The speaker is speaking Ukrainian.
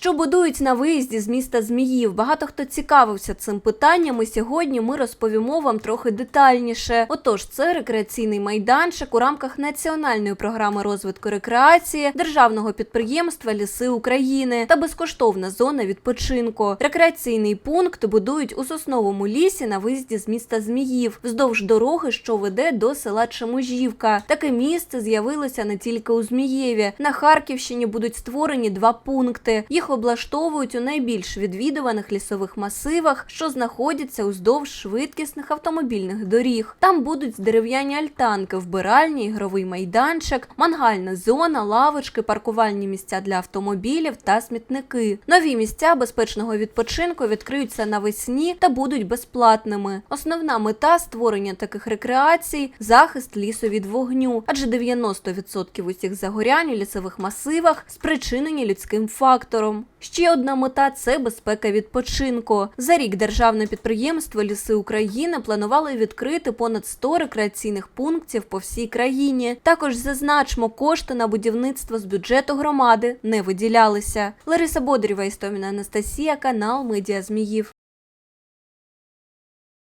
Що будують на виїзді з міста Зміїв? Багато хто цікавився цим питанням, і сьогодні ми розповімо вам трохи детальніше. Отож, це рекреаційний майданчик у рамках національної програми розвитку рекреації державного підприємства Ліси України та безкоштовна зона відпочинку. Рекреаційний пункт будують у сосновому лісі на виїзді з міста Зміїв вздовж дороги, що веде до села Чеможівка. Таке місце з'явилося не тільки у Змієві. На Харківщині будуть створені два пункти. Їх облаштовують у найбільш відвідуваних лісових масивах, що знаходяться уздовж швидкісних автомобільних доріг. Там будуть дерев'яні альтанки, вбиральні, ігровий майданчик, мангальна зона, лавочки, паркувальні місця для автомобілів та смітники. Нові місця безпечного відпочинку відкриються навесні та будуть безплатними. Основна мета створення таких рекреацій захист лісу від вогню, адже 90% усіх загорянь у лісових масивах спричинені людським фактором. Ще одна мета це безпека відпочинку. За рік державне підприємство Ліси України планували відкрити понад 100 рекреаційних пунктів по всій країні. Також зазначимо, кошти на будівництво з бюджету громади не виділялися. Лариса Бодрєва, Істоміна Анастасія, канал Медіа Зміїв.